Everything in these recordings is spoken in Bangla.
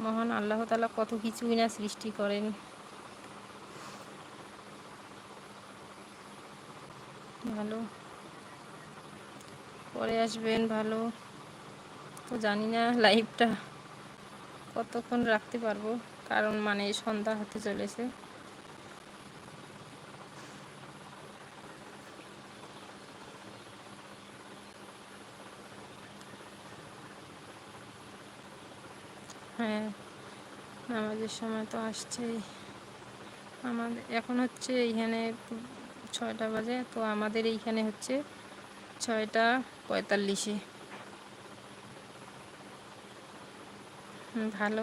মহান আল্লাহ তালা কত কিছুই না সৃষ্টি করেন। ভালো। পরে আসবেন ভালো। তো জানি না লাইভটা কতক্ষণ রাখতে পারব। কারণ মানে সন্ধ্যা হতে চলেছে। হ্যাঁ নামাজের সময় তো আসছেই। আমাদের এখন হচ্ছে এইখানে ছয়টা বাজে, তো আমাদের এইখানে হচ্ছে ছয়টা পঁয়তাল্লিশে। ভালো।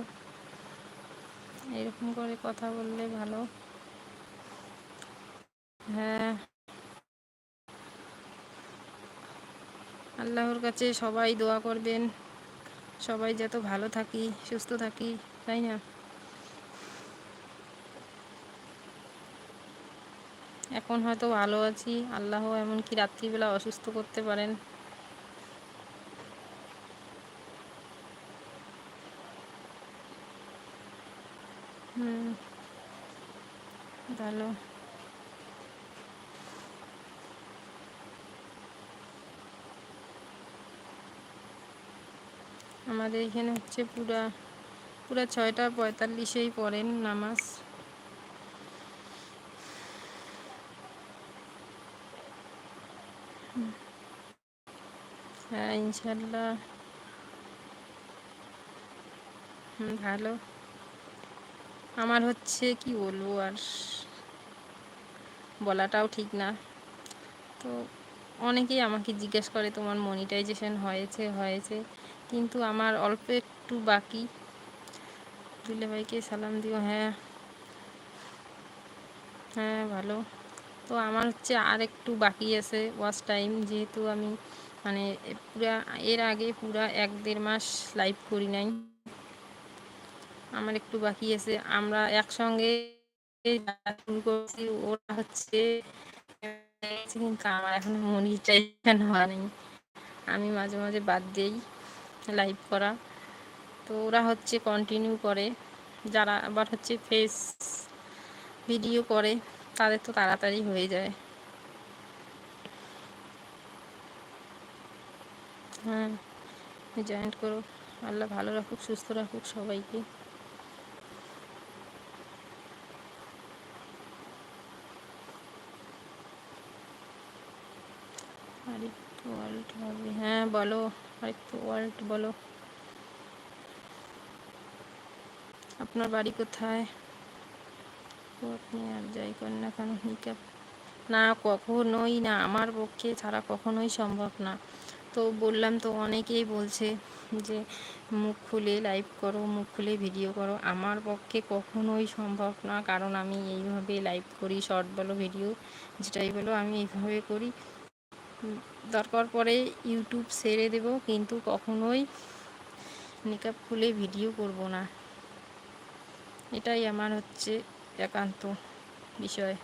এরকম করে কথা বললে ভালো। হ্যাঁ। আল্লাহর কাছে সবাই দোয়া করবেন। সবাই যত ভালো থাকি, সুস্থ থাকি, তাই না? এখন হয়তো ভালো আছি আল্লাহ এমনকি রাত্রিবেলা অসুস্থ করতে পারেন। হুম, ভালো। আমাদের এখানে হচ্ছে পুরা পুরা ছয়টা পঁয়তাল্লিশেই পড়েন নামাজ। হ্যাঁ ইনশাল্লাহ ভালো। আমার হচ্ছে কি বলব আর বলাটাও ঠিক না। তো অনেকেই আমাকে জিজ্ঞেস করে তোমার মনিটাইজেশন হয়েছে হয়েছে। কিন্তু আমার অল্প একটু বাকি। দুলে ভাইকে সালাম দিও হ্যাঁ। হ্যাঁ ভালো। তো আমার হচ্ছে আর একটু বাকি আছে ওয়াচ টাইম যেহেতু আমি মানে পুরা, এর আগে পুরা এক দেড় মাস লাইভ করি নাই। আমার একটু বাকি আছে। আমরা একসঙ্গে শুরু করছি, ওরা হচ্ছে কিন্তু আমার এখন মনিটাইজেশন হওয়া নেই আমি মাঝে মাঝে বাদ দিই। লাইভ করা। তো ওরা হচ্ছে কন্টিনিউ করে। যারা আবার হচ্ছে ফেস ভিডিও করে, তাদের তো তাড়াতাড়ি হয়ে যায়। হ্যাঁ জয়েন্ট করো আল্লাহ ভালো রাখুক, সুস্থ রাখুক সবাইকে। হ্যাঁ বলো। আরেকটু ওয়ার্ল্ড বলো। আপনার বাড়ি কোথায়? আপনি আর যাই করেন না কেন নিকাপ না, কখনোই না, আমার পক্ষে ছাড়া কখনোই সম্ভব না। তো বললাম তো, অনেকেই বলছে যে, মুখ খুলে লাইভ করো, মুখ খুলে ভিডিও করো। আমার পক্ষে কখনোই সম্ভব না, কারণ আমি এইভাবে লাইভ করি শর্ট বলো ভিডিও যেটাই বলো, আমি এইভাবে করি। দরকার পরে ইউটিউব ছেড়ে দেব, কিন্তু কখনোই নিকাপ খুলে ভিডিও করব না। এটাই আমার হচ্ছে একান্ত বিষয়।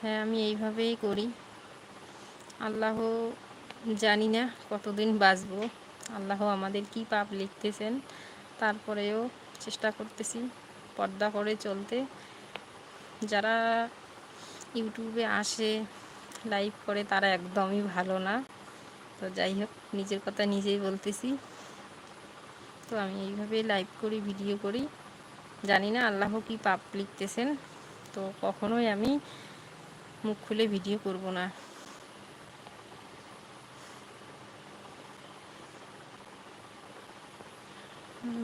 হ্যাঁ আমি এইভাবেই করি। আল্লাহ জানি না কতদিন বাঁচব। আল্লাহ আমাদের কি পাপ লিখতেছেন, তারপরেও চেষ্টা করতেছি পর্দা করে চলতে। যারা ইউটিউবে আসে লাইভ করে, তারা একদমই ভালো না। তো যাই হোক, নিজের কথা নিজেই বলতেছি। তো আমি এইভাবেই লাইভ করি ভিডিও করি। জানি না আল্লাহ কি পাপ লিখতেছেন, তো কখনোই আমি মুখ খুলে ভিডিও করব না।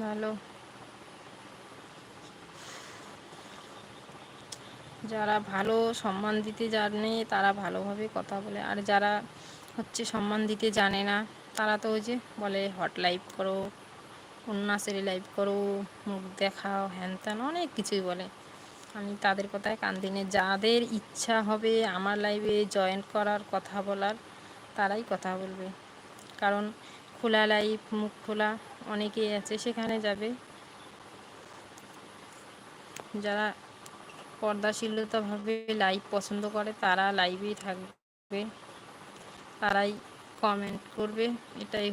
ভালো। যারা ভালো সম্মান দিতে জানে, তারা ভালোভাবে কথা বলে। আর যারা হচ্ছে সম্মান দিতে জানে না, তারা তো ওই যে বলে, হট লাইভ করো উন্নাসেরি লাইভ করো, মুখ দেখাও, হ্যান ত্যান, অনেক কিছুই বলে। আমি তাদের কথায় কান দিনে যাদের ইচ্ছা হবে আমার লাইভে জয়েন করার কথা বলার, তারাই কথা বলবে। কারণ খোলা লাইভ মুখ খোলা অনেকেই আছে, সেখানে যাবে। যারা পর্দাশীলতাভাবে লাইভ পছন্দ করে তারা লাইভেই থাকবে। তারাই কমেন্ট করবে এটাই